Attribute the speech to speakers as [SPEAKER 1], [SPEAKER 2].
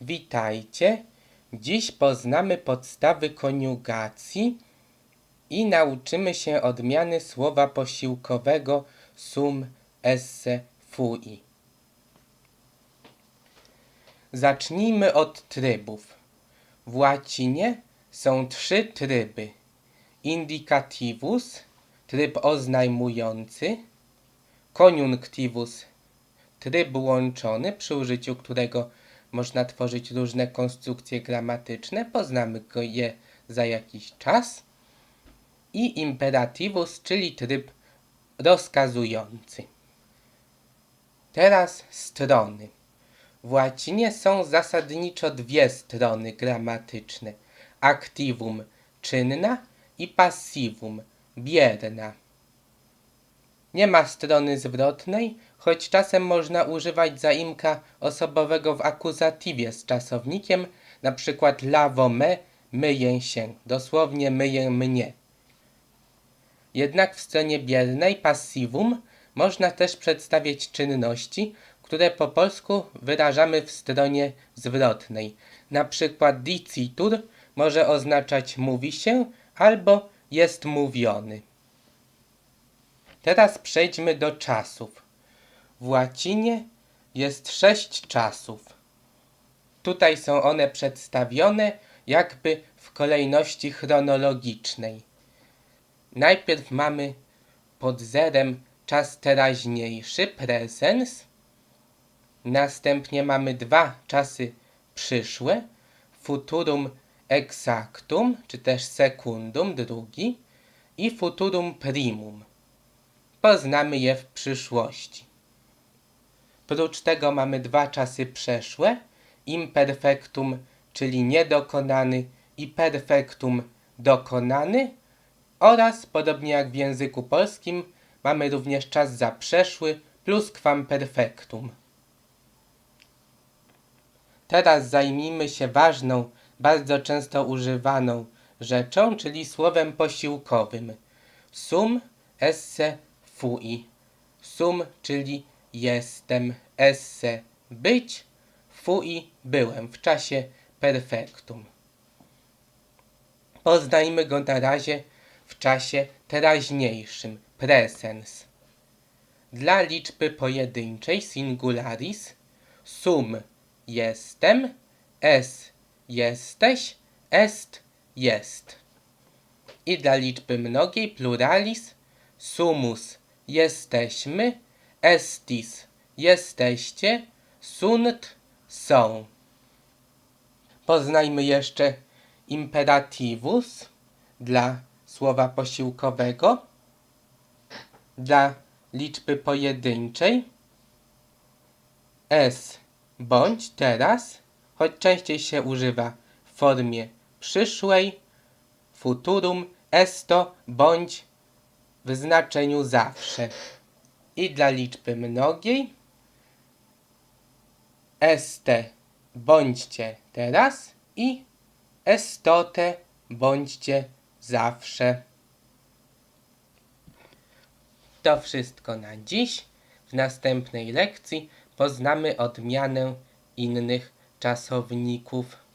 [SPEAKER 1] Witajcie. Dziś poznamy podstawy koniugacji i nauczymy się odmiany słowa posiłkowego sum esse fui. Zacznijmy od trybów. W łacinie są trzy tryby. Indicativus, tryb oznajmujący, koniunctivus, tryb łączony, przy użyciu którego można tworzyć różne konstrukcje gramatyczne, poznamy je za jakiś czas, i imperativus, czyli tryb rozkazujący. Teraz strony. W łacinie są zasadniczo dwie strony gramatyczne: activum czynna i passivum bierna. Nie ma strony zwrotnej, choć czasem można używać zaimka osobowego w akuzatywie z czasownikiem, przykład lavo me, myję się, dosłownie myję mnie. Jednak w stronie biernej passivum można też przedstawiać czynności, które po polsku wyrażamy w stronie zwrotnej. Na przykład dicitur może oznaczać mówi się albo jest mówiony. Teraz przejdźmy do czasów. W łacinie jest sześć czasów. Tutaj są one przedstawione jakby w kolejności chronologicznej. Najpierw mamy pod zerem czas teraźniejszy, presens. Następnie mamy dwa czasy przyszłe, futurum exactum, czy też secundum, drugi, i futurum primum. Poznamy je w przyszłości. Prócz tego mamy dwa czasy przeszłe, imperfectum, czyli niedokonany, i perfectum, dokonany, oraz, podobnie jak w języku polskim, mamy również czas zaprzeszły plus perfectum. Teraz zajmijmy się ważną, bardzo często używaną rzeczą, czyli słowem posiłkowym. Sum esse fui. Sum, czyli jestem, esse być, fui byłem w czasie perfektum. Poznajmy go na razie w czasie teraźniejszym, presens. Dla liczby pojedynczej singularis sum jestem, es jesteś, est jest. I dla liczby mnogiej pluralis sumus jesteśmy, estis jesteście, sunt są. Poznajmy jeszcze imperativus dla słowa posiłkowego, dla liczby pojedynczej, s bądź teraz, choć częściej się używa w formie przyszłej, futurum, esto bądź w znaczeniu zawsze. I dla liczby mnogiej, este bądźcie teraz i estote bądźcie zawsze. To wszystko na dziś. W następnej lekcji poznamy odmianę innych czasowników.